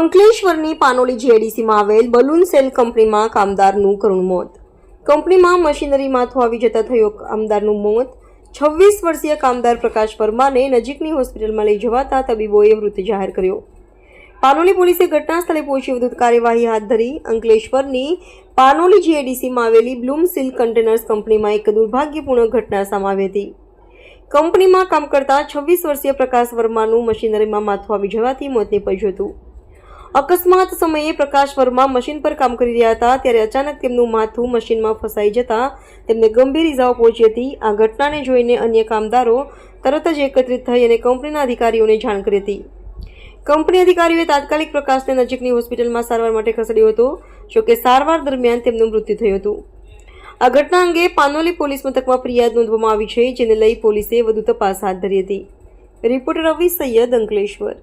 અંકલેશ્વરની પાનોલી જીઆઈડીસીમાં આવેલ balloon cell કંપનીમાં કામદારનું કરુણ મોત. કંપનીમાં મશીનરી માથું આવી જતા થયો કામદારનું મોત. છવ્વીસ વર્ષીય કામદાર પ્રકાશ વર્માને નજીકની હોસ્પિટલમાં લઈ જવાતા તબીબોએ મૃત જાહેર કર્યો. પાનોલી પોલીસે ઘટના સ્થળે પહોંચી વધુ કાર્યવાહી હાથ ધરી અંકલેશ્વરની પાનોલી જીઆઈડીસીમાં આવેલી બ્લૂમ સિલ્ક કન્ટેનર્સ કંપનીમાં એક દુર્ભાગ્યપૂર્ણ ઘટના સામે આવી હતી. કંપનીમાં કામ કરતા છવ્વીસ વર્ષીય પ્રકાશ વર્માનું મશીનરીમાં માથું આવી જવાથી મોત નીપજ્યું હતું. અકસ્માત સમયે પ્રકાશ વર્મા મશીન પર કામ કરી રહ્યા હતા, ત્યારે અચાનક તેમનું માથું મશીનમાં ફસાઈ જતા તેમને ગંભીર ઇજાઓ પહોંચી હતી. આ ઘટનાને જોઈને અન્ય કામદારો તરત જ એકત્રિત થઈ અને કંપનીના અધિકારીઓને જાણ કરી હતી. કંપની અધિકારીઓએ તાત્કાલિક પ્રકાશને નજીકની હોસ્પિટલમાં સારવાર માટે ખસેડ્યો હતો, જોકે સારવાર દરમિયાન તેમનું મૃત્યુ થયું હતું. આ ઘટના અંગે પાનોલી પોલીસ મથકમાં ફરિયાદ નોંધવામાં આવી છે, જેને લઈ પોલીસે વધુ તપાસ હાથ ધરી હતી. રિપોર્ટર રવિ સૈયદ અંકલેશ્વર.